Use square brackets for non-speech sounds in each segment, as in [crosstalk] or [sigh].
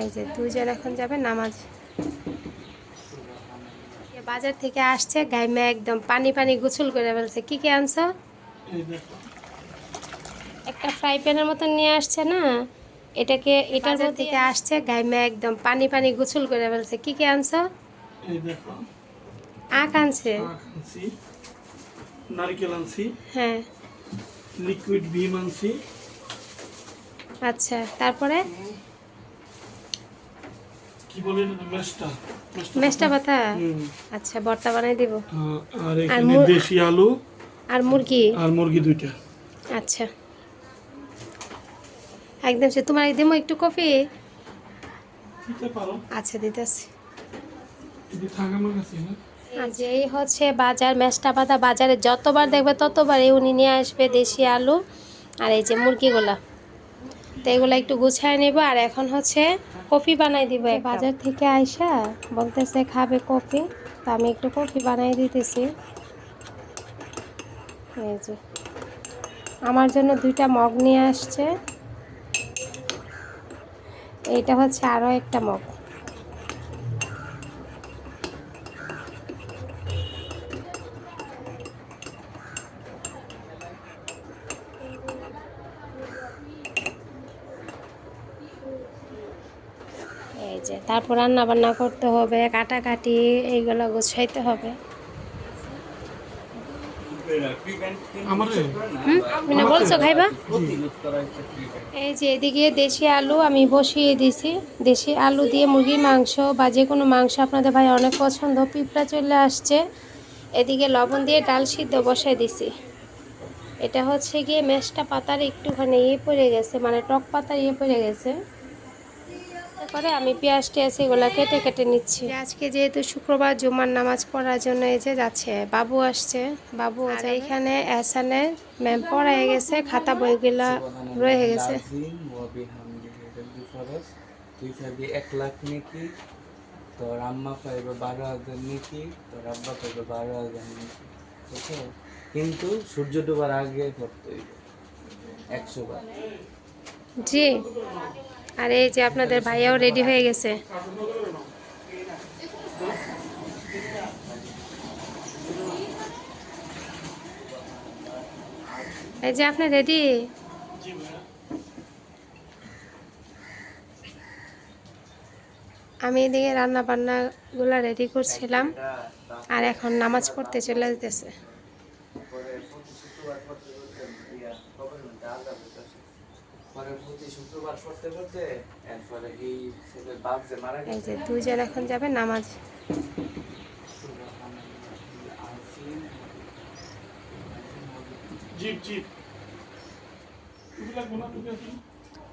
এই যে দুজন এখন যাবে নামাজ। বাজার থেকে আসছে গাইমে একদম পানি পানি গোসল করে ফেলছে। কি কি আনছো? একটা ফ্রাই প্যানের মতন নিয়ে আসছে না? এটাকে এটার মধ্যে থেকে আসছে গাইমে একদম পানি পানি গোসল করে ফেলছে। কি কি আনছো? এই আখ আনছে। নারকেল আনছি হ্যাঁ। লিকুইড ভিম আনছি। আচ্ছা তারপরে? কি মেষ্টা পাতা? আচ্ছা ভর্তা বানাই দিব। হ্যাঁ, আর এখানে দেশি আলু। আর মুরগি? আর মুরগি দুইটা। আচ্ছা। একদম সে তোমার একদম একটু কফি? দিতে পারো। আচ্ছা দিতেছি। না আচ্ছা এই হচ্ছে বাজার মেষ্টা পাতা বাজারে যতবার দেখবে ততবার উনি নিয়ে আসবে দেশি আলু আর এই যে মুরগিগুলা। তো এগুলো একটু গুছায় নেব। আর এখন হচ্ছে কফি বানাই দিব বাজার থেকে আইসা বলতেছে খাবে কফি? তো আমি একটু কফি বানাই দিতেছি। এই যে। আমার জন্য দুইটা মগ নিয়ে আসছে। এইটা হচ্ছে আরও একটা মগ এই যে তারপর রান্না বান্না করতে হবে কাটাকাটি এইগুলো গুছাইতে হবে। বলছো খাইবা? এই যে এদিকে দেশি আলু আমি বসিয়ে দিছি। দেশি আলু দিয়ে মুরগির মাংস বা যে কোনো মাংস আপনাদের ভাই অনেক পছন্দ পিঁপড়া চলে আসছে। এদিকে লবণ দিয়ে ডাল সিদ্ধ বসাই দিছি। এটা হচ্ছে গিয়ে মেশটা পাতার একটুখানি ইয়ে পড়ে গেছে মানে টক পাতার ইয়ে পড়ে গেছে। তারপরে আমি পেঁয়াজ টিয়াজ এগুলো কেটে কেটে নিচ্ছি। আজকে যেহেতু শুক্রবার জুমার নামাজ পড়ার জন্য এই যে যাচ্ছে বাবু আসছে। বাবু এখানে এসানে ম্যাম পড়ায় গেছে খাতা বইগুলা রয়ে গেছে। তুই খাবি এক লাখ নাকি তোর আম্মা পাইবে বারো হাজার নাকি তোর আব্বা পাইবে বারো হাজার নাকি বুঝছ কিন্তু সূর্য ডোবার আগে করতে হইবে একশো বার। জি। আর এই যে আপনাদের ভাইয়াও রেডি হয়ে গেছে। এই যে আপনি রেডি আমি এদিকে রান্না বান্নাগুলো রেডি করছিলাম, আর এখন নামাজ পড়তে চলে যেতেছে পরে প্রতি শুক্রবার পড়তে পড়তে এরপরে এই যে মারা এই গেছে। যে দুইজন এখন যাবে নামাজ।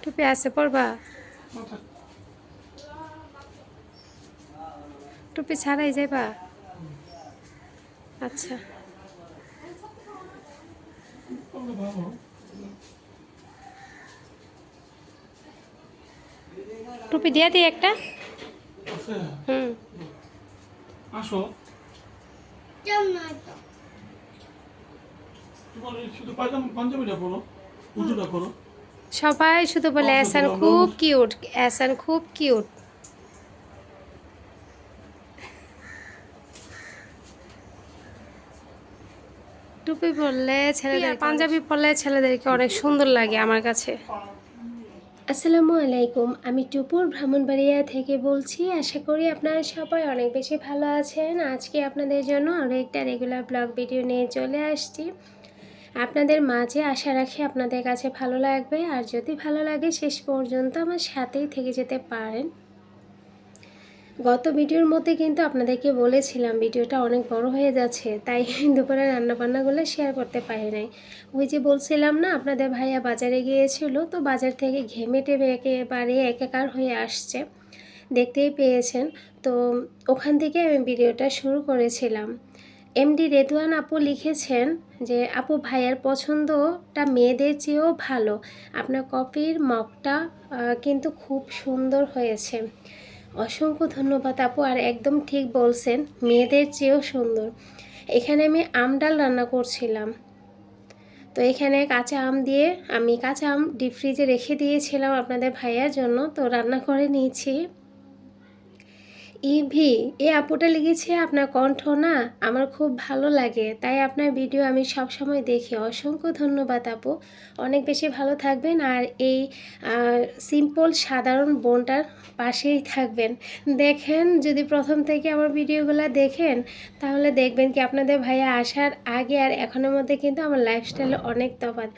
টুপি আছে? পড়বা টুপি ছাড়াই যাইবা? আচ্ছা। টুপি দিয়ে দিই একটা। হুম। আসো। সবাই শুধু বলে এসান খুব কিউট এসান খুব কিউট। টুপি পরলে ছেলেদের পাঞ্জাবি? পরলে ছেলেদেরকে অনেক সুন্দর লাগে আমার কাছে। আসসালামু আলাইকুম। আমি টুপুর ভ্রমণবাড়িয়া থেকে বলছি, আশা করি আপনারা সবাই অনেক বেশি ভালো আছেন। আজকে আপনাদের জন্য আরও একটা রেগুলার ব্লগ ভিডিও নিয়ে চলে আসছি। আপনাদের মাঝে আশা রাখি আপনাদের কাছে ভালো লাগবে। আর যদি ভালো লাগে, শেষ পর্যন্ত আমার সাথেই থেকে যেতে পারেন। গত ভিডিওর মধ্যে কিন্তু আপনাদেরকে বলেছিলাম ভিডিওটা অনেক বড় হয়ে যাচ্ছে, তাই দুপুরে রান্নাবান্নাগুলো শেয়ার করতে পারি নাই। ওই যে বলছিলাম না, আপনাদের ভাইয়া বাজারে গিয়েছিল, তো বাজার থেকে ঘেমে টেমে একেবারে একাকার হয়ে আসছে, দেখতেই পেয়েছেন। তো ওখান থেকে আমি ভিডিওটা শুরু করেছিলাম। এমডি রেদওয়ান আপু লিখেছেন যে, আপু, ভাইয়ার পছন্দটা মেয়েদের চেয়েও ভালো। আপনার কপির মগটা কিন্তু খুব সুন্দর হয়েছে। অসংখ্য ধন্যবাদ আপু, আর একদম ঠিক বলছেন, মেয়েদের চেয়েও সুন্দর। এখানে আমি আমডাল রান্না করছিলাম। তো এখানে কাঁচা আম দিয়ে আমি কাঁচা আম ডিপ ফ্রিজে রেখে দিয়েছিলাম আপনাদের ভাইয়ার জন্য, তো রান্না করে নিয়েছি। ইভি এই আপুটা লিখেছে আপনার কণ্ঠ না আমার খুব ভালো লাগে, তাই আপনার ভিডিও আমি সব সময় দেখি। অসংখ্য ধন্যবাদ আপু। অনেক বেশি ভালো থাকবেন আর এই সিম্পল সাধারণ বোনটার পাশেই থাকবেন। দেখেন, যদি প্রথম থেকে আমার ভিডিওগুলো দেখেন, তাহলে দেখবেন কি আপনাদের ভাইয়া আসার আগে আর এখনের মধ্যে কিন্তু আমার লাইফস্টাইলে অনেক তফাৎ।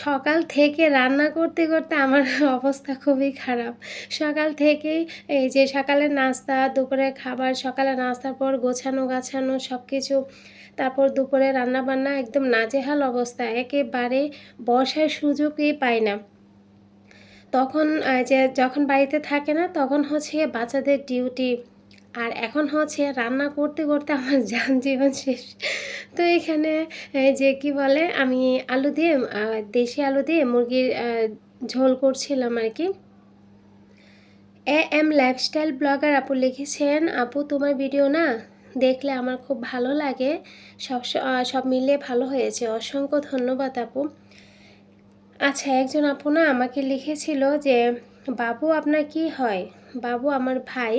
সকাল থেকে রান্না করতে করতে আমার [laughs] অবস্থা খুবই খারাপ। সকাল থেকেই এই যে সকালের নাস্তা দুপুরে খাবার সকালে নাস্তার পর গোছানো, গাছানো সব কিছু তারপর দুপুরে রান্না বান্না একদম নাজেহাল অবস্থা, একেবারে বসার সুযোগই পাই না। তখন যে যখন বাড়িতে থাকে না, তখন হচ্ছে বাচ্চাদের ডিউটি আর এখন হচ্ছে রান্না করতে করতে আমার [laughs] যান জীবন শেষ। তো এখানে যে কি বলে, আমি আলু দিয়ে দেশি আলু দিয়ে মুরগির ঝোল করছিলাম আর কি। এ এম লাইফস্টাইল ব্লগার আপু লিখেছেন, আপু, তোমার ভিডিও না দেখলে আমার খুব ভালো লাগে। সব সব মিলিয়ে ভালো হয়েছে। অসংখ্য ধন্যবাদ আপু। আচ্ছা একজন আপু না আমাকে লিখেছিল যে, বাবু, আপনার কি হয়? বাবু, আমার ভাই।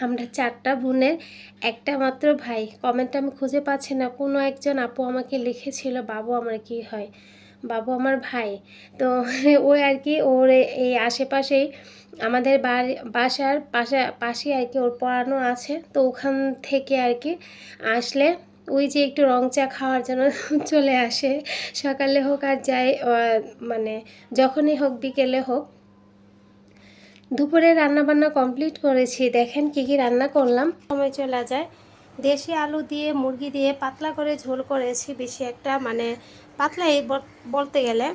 আমরা চারটা বোনের একটা মাত্র ভাই। কমেন্ট আমি খুঁজে পাচ্ছি না। কোনো একজন আপু আমাকে লিখেছিল, বাবু, আমার কি হয়? বাবু, আমার ভাই। তো ওই আর কি, ওর এই আশেপাশেই আমাদের বাড়ি, বাসার পাশে পাশে আর কি ওর পড়ানো আছে। তো ওখান থেকে আর কি আসলে ওই যে একটু রং চা খাওয়ার জন্য [laughs] চলে আসে। সকালে হোক আর যাই মানে যখনই হোক, বিকেলে হোক দুপুরে রান্না বান্না কমপ্লিট করেছি। দেখেন কি কি রান্না করলাম। সময় চলে যায়। দেশি আলু দিয়ে, মুরগি দিয়ে পাতলা করে ঝোল করেছি বেশি একটা। মানে পাতলাই বল- বলতে গেলে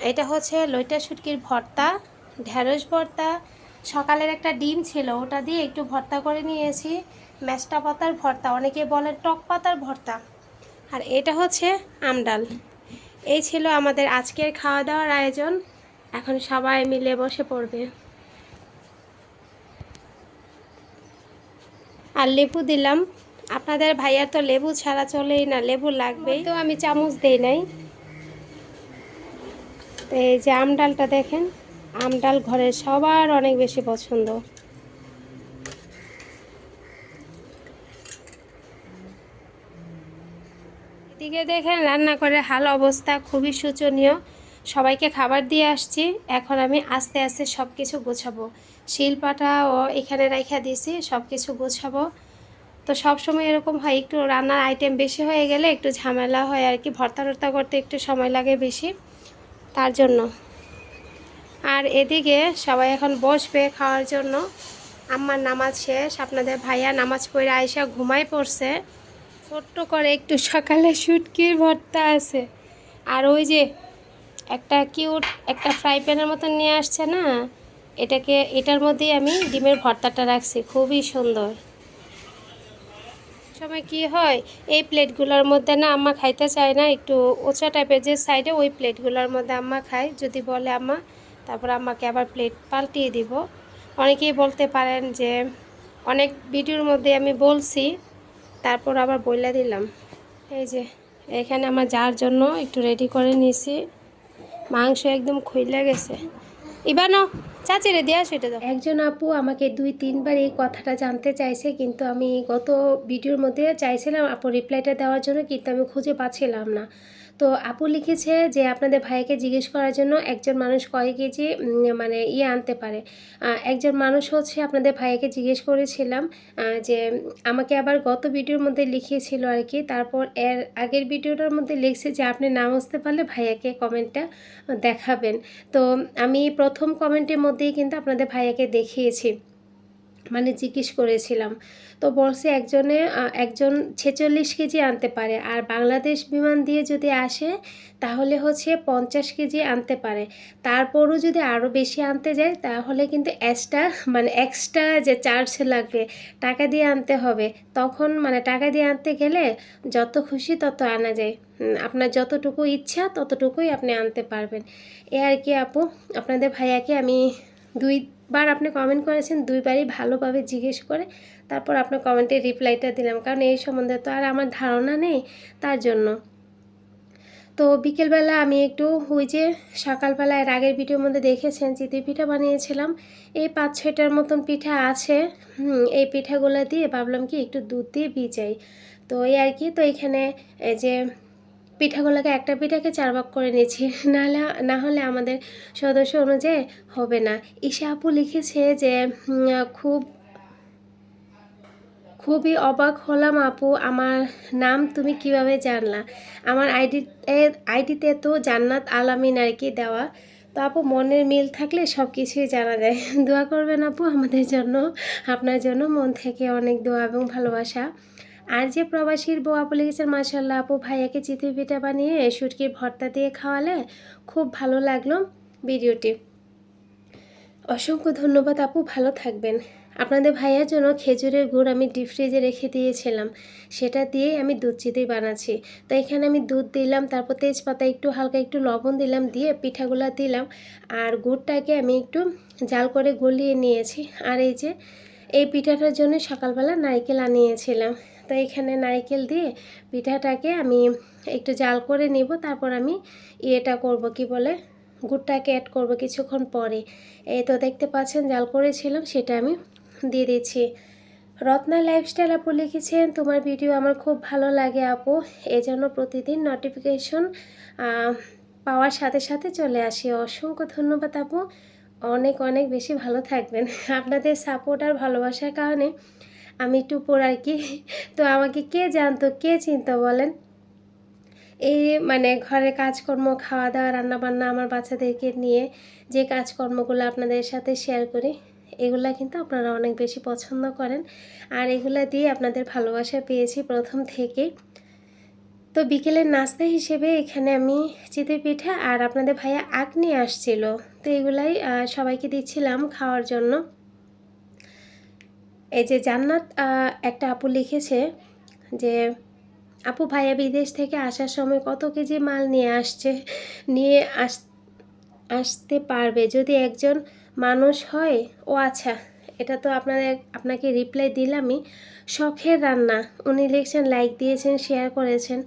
এটা হচ্ছে লইটা শুটকির ভর্তা, ঢেঁড়স ভর্তা, সকালের একটা ডিম ছিল ওটা দিয়ে একটু ভর্তা করে নিয়েছি। মেস্টা পাতার ভর্তা, অনেকে বলে টক পাতার ভর্তা। আর এটা হচ্ছে আমডাল এই ছিল আমাদের আজকের খাওয়া দাওয়ার আয়োজন। এখন সবাই মিলে বসে পড়বে। আর লেবু দিলাম। আপনাদের ভাইয়ার তো লেবু ছাড়া চলেই না লেবু লাগবেই। তো আমি চামচ দিই নাই। তো এই যে আম ডালটা দেখেন আম ডাল ঘরের সবার অনেক বেশি পছন্দ। এদিকে দেখেন রান্না করে হাল অবস্থা খুবই শোচনীয়। সবাইকে খাবার দিয়ে আসছি। এখন আমি আস্তে আস্তে সব কিছু গোছাবো। শিলপাটা ও এখানে রাইখা দিয়েছি সব কিছু গোছাবো। তো সব সময় এরকম হয়, একটু রান্নার আইটেম বেশি হয়ে গেলে একটু ঝামেলা হয় আর কি, ভর্তা টর্তা করতে একটু সময় লাগে বেশি। তার জন্য। আর এদিকে সবাই এখন বসবে খাওয়ার জন্য। আমার নামাজ শেষ, আপনাদের ভাইয়া নামাজ পড়ে আয়সা ঘুমাই পড়ছে। ছোট্ট করে একটু সকালে শুটকির ভর্তা আছে। আর ওই যে একটা কিউট একটা ফ্রাই প্যানের মতন নিয়ে আসছে না? এটাকে, এটার মধ্যেই আমি ডিমের ভর্তাটা রাখছি, খুবই সুন্দর। সময় কি হয়, এই প্লেটগুলোর মধ্যে না আম্মা খাইতে চায় না, একটু উঁচা টাইপের যে সাইডে ওই প্লেটগুলোর মধ্যে আম্মা খায়, যদি বলে আম্মা, তারপর আম্মাকে আবার প্লেট পাল্টিয়ে দিব। অনেকেই বলতে পারেন যে, অনেক ভিডিওর মধ্যে আমি বলছি, তারপর আবার বইলা দিলাম। এই যে, এখানে আমার যার জন্য একটু রেডি করে নিয়েছি। মাংস একদম খইলা গেছে। ইবানো চাচি রে দেওয়া সেটা দাও। একজন আপু আমাকে দুই তিনবার এই কথাটা জানতে চাইছে, কিন্তু আমি গত ভিডিওর মধ্যে চাইছিলাম আপু রিপ্লাইটা দেওয়ার জন্য, কিন্তু আমি খুঁজে পাচ্ছিলাম না। তো আপু লিখেছে যে আপনাদের ভাইকে জিজ্ঞেস করার জন্য একজন মানুষ কয় কেজি মানে ইয়ে আনতে পারে। একজন মানুষ হচ্ছে আপনাদের ভাইকে জিজ্ঞেস করেছিলাম যে আমাকে আবার গত ভিডিওর মধ্যে লিখিয়েছিল আর কি, তারপর এর আগের ভিডিওটার মধ্যে লিখছে যে আপনি নাম বুঝতে পারলে ভাইয়াকে কমেন্টটা দেখাবেন। তো আমি প্রথম কমেন্টের মধ্যেই কিন্তু আপনাদের ভাইয়াকে দেখিয়েছি। মানে জিজ্ঞেস করেছিলাম। তো বলছে একজনে একজন ছেচল্লিশ কেজি আনতে পারে, আর বাংলাদেশ বিমান দিয়ে যদি আসে, তাহলে হচ্ছে পঞ্চাশ কেজি আনতে পারে। তারপরও যদি আরও বেশি আনতে যায়, তাহলে কিন্তু এক্সট্রা মানে এক্সট্রা যে চার্জ লাগবে, টাকা দিয়ে আনতে হবে। তখন মানে টাকা দিয়ে আনতে গেলে যত খুশি তত আনা যায়। আপনার যতটুকু ইচ্ছা ততটুকুই আপনি আনতে পারবেন। এ আর কি আপু, আপনাদের ভাইয়াকে আমি দুইবার আপনি কমেন্ট করেছেন, দুইবারই ভালোভাবে জিজ্ঞেস করে তারপর আপনার কমেন্টে রিপ্লাইটা দিলাম। কারণ এই সম্বন্ধে তো আর আমার ধারণা নেই তার জন্য। তো বিকেলবেলা আমি একটু ওই যে সকালবেলা এর আগের ভিডিওর মধ্যে দেখেছেন চিতই পিঠা বানিয়েছিলাম। এই পাঁচ ছয়টার মতন পিঠা আছে। এই পিঠাগুলো দিয়ে ভাবলাম কি একটু দুধ দিয়ে ভিজাই। তো এই আর কি, তো এখানে এই যে পিঠাগুলোকে একটা পিঠাকে চার ভাগ করে নিয়েছি। [laughs] নাহলে না হলে আমাদের সদস্য অনুযায়ী হবে না। ঈশা আপু লিখেছে যে খুব, খুবই অবাক হলাম আপু, আমার নাম তুমি কীভাবে জানলা? আমার আইডি আইডিতে তো জান্নাত আলামিন আর কি দেওয়া। তো আপু, মনের মিল থাকলে সব কিছুই জানা যায়। [laughs] দোয়া করবেন আপু, আমাদের জন্য, আপনার জন্য মন থেকে অনেক দোয়া এবং ভালোবাসা। আর যে প্রবাসীর বউ আপু লিখেছেন মাসাল্লাহ আপু ভাইয়াকে চিতই পিঠা বানিয়ে শুটকির ভর্তা দিয়ে খাওয়ালে খুব ভালো লাগল ভিডিওটি। অসংখ্য ধন্যবাদ আপু, ভালো থাকবেন। আপনাদের ভাইয়ার জন্য খেজুরের গুড় আমি ডিপ ফ্রিজে রেখে দিয়েছিলাম, সেটা দিয়েই আমি দুধ চিতেই বানাচ্ছি। তো এখানে আমি দুধ দিলাম, তারপর তেজপাতা একটু, হালকা একটু লবণ দিলাম, দিয়ে পিঠাগুলা দিলাম, আর গুড়টাকে আমি একটু জাল করে গলিয়ে নিয়েছি। আর এই যে, এই পিঠাটার জন্য সকালবেলা নারকেল আনিয়েছিলাম। তো এখানে নারকেল দিয়ে পিঠাটাকে আমি একটু জাল করে নিব, তারপর আমি ইয়েটা করব, কি বলে, গুড়টাকে অ্যাড করব কিছুক্ষণ পরে। এই তো দেখতে পাচ্ছেন জাল করেছিলাম, সেটা আমি দিয়ে দিচ্ছি। রত্না লাইফস্টাইল আপু লিখেছেন, তোমার ভিডিও আমার খুব ভালো লাগে আপু। এজন্য প্রতিদিন নোটিফিকেশন পাওয়ার সাথে সাথে চলে আসি। অসংখ্য ধন্যবাদ আপু। অনেক অনেক বেশি ভালো থাকবেন। আপনাদের সাপোর্ট আর ভালোবাসার কারণে আমি টুপুর আর কি। তো আমাকে কে জানতো, কে চিনতো বলেন? এই মানে ঘরের কাজকর্ম খাওয়া দাওয়া রান্নাবান্না আমার বাচ্চাদেরকে নিয়ে যে কাজকর্মগুলো আপনাদের সাথে শেয়ার করি, এগুলা কিন্তু আপনারা অনেক বেশি পছন্দ করেন। আর এগুলা দিয়ে আপনাদের ভালোবাসা পেয়েছি প্রথম থেকেই তো বিকেলের নাস্তা হিসেবে এখানে আমি চিতই পিঠা আর আপনাদের ভাইয়া আগ নিয়ে আসছিল। তো এগুলাই সবাইকে দিচ্ছিলাম খাওয়ার জন্য। এই যে জান্নাত একটা আপু লিখেছে যে, আপু ভাইয়া বিদেশ থেকে আসার সময় কত কেজি মাল নিয়ে আসছে, নিয়ে আস, আসতে পারবে? যদি একজন মানুষ হয়, ও আচ্ছা। এটা তো আপনাদের, আপনাকে রিপ্লাই দিলামই। শখের রান্না। উনি লিখছেন লাইক দিয়েছেন শেয়ার করেছেন।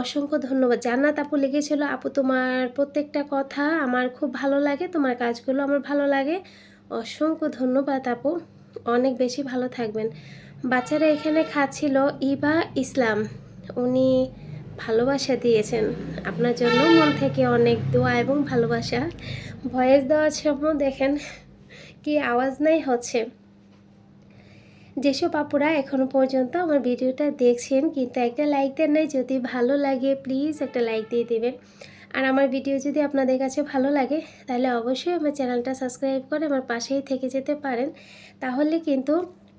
অসংখ্য ধন্যবাদ। জান্নাত আপু লিখেছিল, আপু, তোমার প্রত্যেকটা কথা আমার খুব ভালো লাগে, তোমার কাজগুলো আমার ভালো লাগে। অসংখ্য ধন্যবাদ আপু। অনেক বেশি ভালো থাকবেন। বাচ্চারা এখানে খাচ্ছিল ইবা ইসলাম। উনি ভালোবাসা দিয়েছেন। আপনার জন্য মন থেকে অনেক দোয়া এবং ভালোবাসা। ভয়েস দেওয়ার সময় দেখেন কি আওয়াজ নাই হচ্ছে। যেসব আপুরা এখনও পর্যন্ত আমার ভিডিওটা দেখছেন, কিন্তু একটা লাইক দেন নাই, যদি ভালো লাগে প্লিজ একটা লাইক দিয়ে দেবেন। আর আমার ভিডিও যদি আপনাদের কাছে ভালো লাগে, তাহলে অবশ্যই আমার চ্যানেলটা সাবস্ক্রাইব করে আমার পাশেই থেকে যেতে পারেন। তাহলে কিন্তু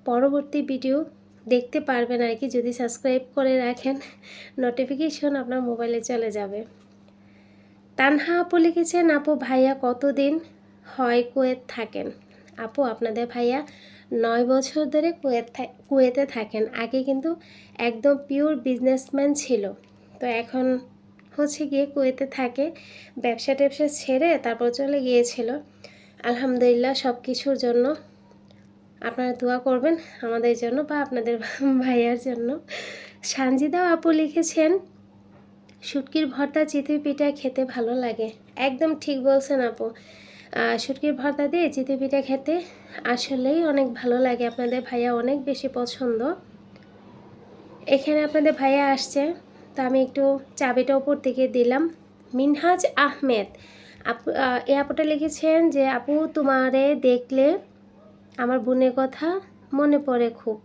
পরবর্তী ভিডিও দেখতে পারবেন আর কি, যদি সাবস্ক্রাইব করে রাখেন নোটিফিকেশন আপনার মোবাইলে চলে যাবে। তানহা আপু লিখেছেন, আপু ভাইয়া কতদিন হয় কুয়েত থাকেন? আপু, আপনাদের ভাইয়া নয় বছর ধরে কুয়েত কুয়েতে থাকেন। আগে কিন্তু একদম পিওর বিজনেসম্যান ছিল। তো এখন হচ্ছে গিয়ে কুয়েতে থাকে। ব্যবসা ট্যাবসা ছেড়ে তারপর চলে গিয়েছিল। আলহামদুলিল্লাহ সব কিছুর জন্য আপনারা দোয়া করবেন আমাদের জন্য বা আপনাদের [laughs] ভাইয়ার জন্য। সানজিদাও আপু লিখেছেন, শুটকির ভর্তা চিতই পিঠা খেতে ভালো লাগে। একদম ঠিক বলছেন আপু। শুটকির ভর্তা দিয়ে চিতই পিঠা খেতে আসলেই অনেক ভালো লাগে। আপনাদের ভাইয়া অনেক বেশি পছন্দ। এখানে আপনাদের ভাইয়া আসছে। তো আমি একটু চাবিটা ওপর থেকে দিলাম। মিনহাজ আহমেদ, আপু এ আপুটা লিখেছেন যে, আপু, তোমারে দেখলে আমার বোনের কথা মনে পড়ে খুব।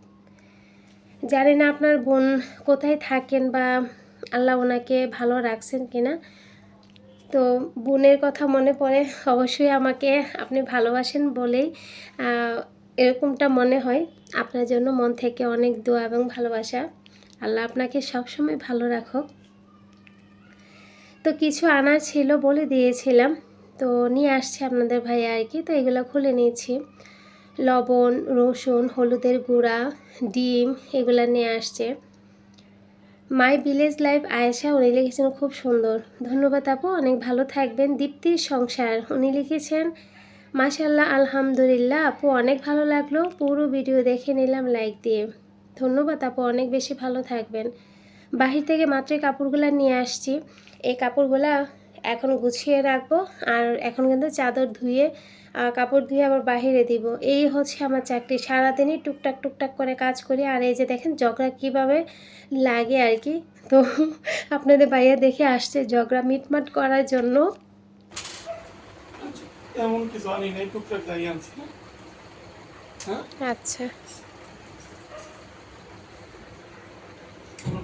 জানি না আপনার বোন কোথায় থাকেন বা আল্লাহ ওনাকে ভালো রাখছেন কিনা। তো বোনের কথা মনে পড়ে, অবশ্যই আমাকে আপনি ভালোবাসেন বলেই এরকমটা মনে হয়। আপনার জন্য মন থেকে অনেক দোয়া এবং ভালোবাসা। আল্লাহ আপনাকে সবসময় ভালো রাখুক। তো কিছু আনার ছিল বলে দিয়েছিলাম। তো নিয়ে আসছে আপনাদের ভাই আর কি। তো এগুলো খুলে নিয়েছি লবণ, রসুন, হলুদের গুঁড়া, ডিম এগুলো নিয়ে আসছে। মাই ভিলেজ লাইফ আয়েশা, উনি লিখেছেন খুব সুন্দর। ধন্যবাদ আপু, অনেক ভালো থাকবেন। দীপ্তির সংসার, উনি লিখেছেন মাশাল্লাহ আলহামদুলিল্লাহ, আপু অনেক ভালো লাগল। পুরো ভিডিও দেখে নিলাম, লাইক দিয়ে। ধন্যবাদ আপু অনেক বেশি ভালো থাকবেন। বাহির থেকে মাত্রই কাপড়গুলো নিয়ে আসছি। এই কাপড়গুলা এখন গুছিয়ে রাখব আর এখন কিন্তু চাদর ধুয়ে কাপড় ধুয়ে আবার বাহিরে দিব। এই হচ্ছে আমার চাকরি। সারাদিনই টুকটাক টুকটাক করে কাজ করি আর এই যে দেখেন জগরা কীভাবে লাগে আর কি। তো আপনাদের বাইরে দেখে আসছে জগরা মিটমাট করার জন্য। এমন কিছু আনি নাই টুকটাক দাঁড়িয়ে আনছি আচ্ছা কোনো ফ্যান ছাড়ো না কেন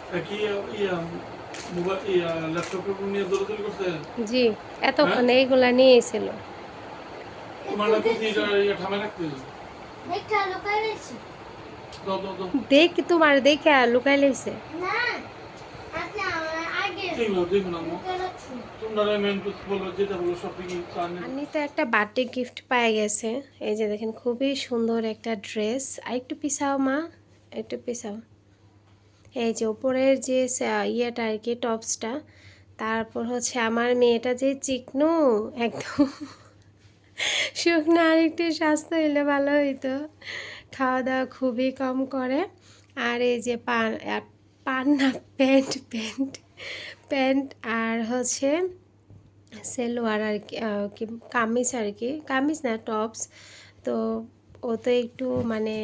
রাখছেন তোমরা মেন বলো যেটা বলো সবই কি কানে আন্নি তো একটা বার্থডে গিফট পায়ে গেছে। এই যে দেখেন খুবই সুন্দর একটা ড্রেস আর একটু পিসাও মা। একটু পিছাও এই যে ওপরের যে ইয়েটা আর কি, টপসটা, তারপর হচ্ছে আমার মেয়েটা যে চিকনো, একদম শুকনো আর একটু স্বাস্থ্য হইলে ভালো হইতো। খাওয়া দাওয়া খুবই কম করে। আর এই যে পান পান না, প্যান্ট প্যান্ট প্যান্ট আর হচ্ছে সেলোয়ার আর কি, কামিজ আর কি, কামিজ না, টপস। তো ও তো একটু মানে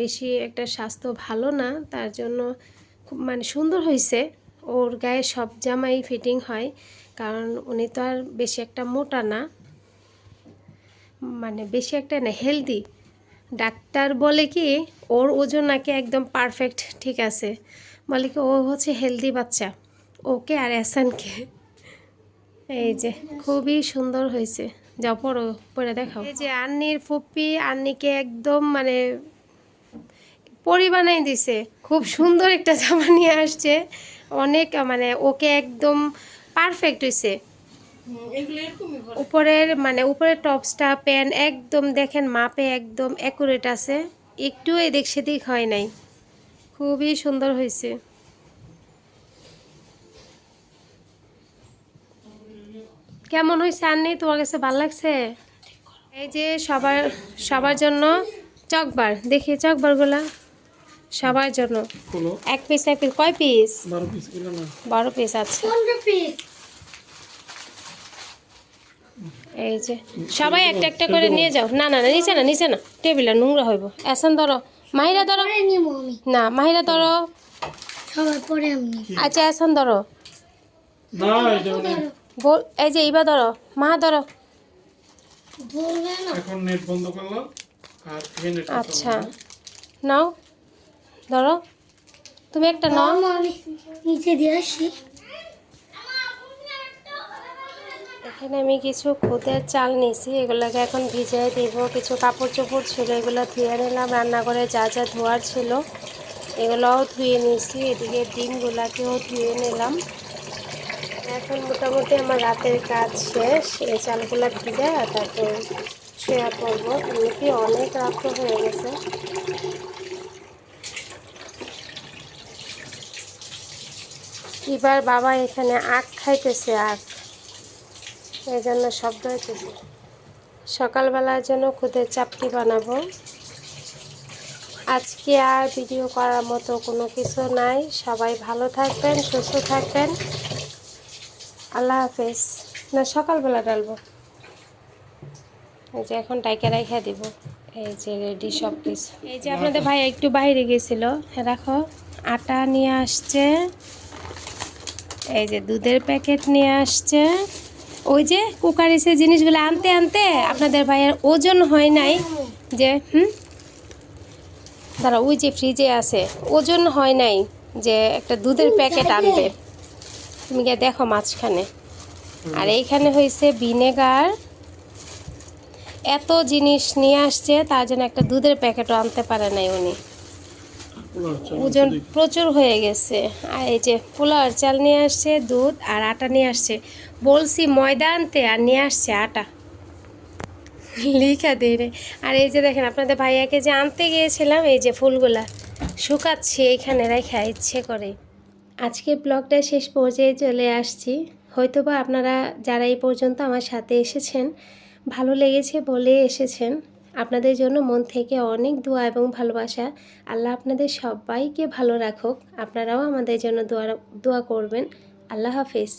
বেশি একটা স্বাস্থ্য ভালো না, তার জন্য খুব মানে সুন্দর হয়েছে। ওর গায়ে সব জামাই ফিটিং হয়, কারণ উনি তো আর বেশি একটা মোটা না। মানে বেশি একটা না হেলদি ডাক্তার বলে কি, ওর ওজন নাকি একদম পারফেক্ট ঠিক আছে। বলে কি, ও হচ্ছে হেলদি বাচ্চা। ওকে আর এসানকে এই যে, খুবই সুন্দর হয়েছে। যাও পড়ো পরে দেখাও। এই যে আন্নির ফুপি, আন্নিকে একদম মানে পরি বানাই দিছে। খুব সুন্দর একটা জামা নিয়ে আসছে। অনেক মানে ওকে একদম পারফেক্ট হয়েছে উপরের মানে উপরের টপসটা প্যান্ট একদম দেখেন মাপে একদম অ্যাকুরেট আছে। একটু এদিক সেদিক হয় নাই। খুবই সুন্দর হয়েছে কেমন হয়েছে আর নেই তোমার কাছে ভালো লাগছে? এই যে সবার সবার জন্য চকবার। দেখি চকবারগুলা। সবার জন্য। এক পিস এক পিস কয় পিস বারো পিস বারো পিস আছে এই যে সবাই একটা একটা করে নিয়ে যাও। না না না নিচে না নিচে না। টেবিলে নোংরা হইব। এসন ধরো মাহিরা ধরো। না মাহিরা ধরো। সবার পরে আমি আচ্ছা এসন ধরো। না এটা বল এই যে এইবার ধরো। মা ধরো। বলবে না। এখন নেট বন্ধ করলাম। আর থেকে নেট আচ্ছা। নাও। ধরো। তুমি একটা নাও। নিচে দিয়ে আসি। এখানে আমি কিছু খুদের চাল নিয়েছি এগুলোকে এখন ভিজিয়ে দিব। কিছু কাপড় চোপড় ছিল এগুলো ধুয়ে নিলাম। রান্নাঘরে যা যা ধোয়ার ছিল এগুলোও ধুয়ে নিয়েছি। এদিকে ডিমগুলাকেও ধুয়ে নিলাম। এখন মোটামুটি আমার রাতের কাজ শেষ। এই চালগুলো ভিজে তারপর শুয়ে পড়ব। এমনিতে অনেক রাত হয়ে গেছে। এবার বাবা এখানে আখ খাইতেছে, আখ। এই জন্য শব্দ হইতেছে। সকালবেলার জন্য খুদের চাপটি বানাবো। আজকে আর ভিডিও করার মতো কোনো কিছু নাই। সবাই ভালো থাকবেন, সুস্থ থাকবেন। আল্লাহ হাফেজ। না, সকালবেলা ডালবো এই যে এখন ডাইকে রাইখা দিব। এই যে রেডি সব কিছু এই যে আপনাদের ভাই একটু বাইরে গেছিল। রাখো। আটা নিয়ে আসছে। এই যে দুধের প্যাকেট নিয়ে আসছে। ওই যে কুকারিসে জিনিসগুলো আনতে আনতে আপনাদের ভাইয়ের ওজন হয় নাই যে হুম? দাঁড়া ওই যে ফ্রিজে আছে ওজন হয় নাই যে একটা দুধের প্যাকেট আনবে। তুমি গিয়ে দেখো মাঝখানে। আর এইখানে হয়েছে ভিনেগার। এত জিনিস নিয়ে আসছে তার জন্য একটা দুধের প্যাকেটও আনতে পারে নাই উনি। ওজন প্রচুর হয়ে গেছে। আর এই যে পোলার চাল নিয়ে আসছে দুধ আর আটা নিয়ে আসছে। বলছি ময়দা আনতে আর নিয়ে আসছে আটা। লিখা দিই রে। আর এই যে দেখেন আপনাদের ভাইয়াকে যে আনতে গিয়েছিলাম এই যে ফুলগুলা শুকাচ্ছি এখানে রেখা ইচ্ছে করে। আজকে ব্লগটা শেষ পর্যায়ে চলে আসছি। হয়তোবা আপনারা যারা এই পর্যন্ত আমার সাথে এসেছেন ভালো লেগেছে বলে এসেছেন। আপনাদের জন্য মন থেকে অনেক দোয়া এবং ভালোবাসা। আল্লাহ আপনাদের সবাইকে ভালো রাখুক। আপনারাও আমাদের জন্য দোয়া দোয়া করবেন। আল্লাহ হাফিজ।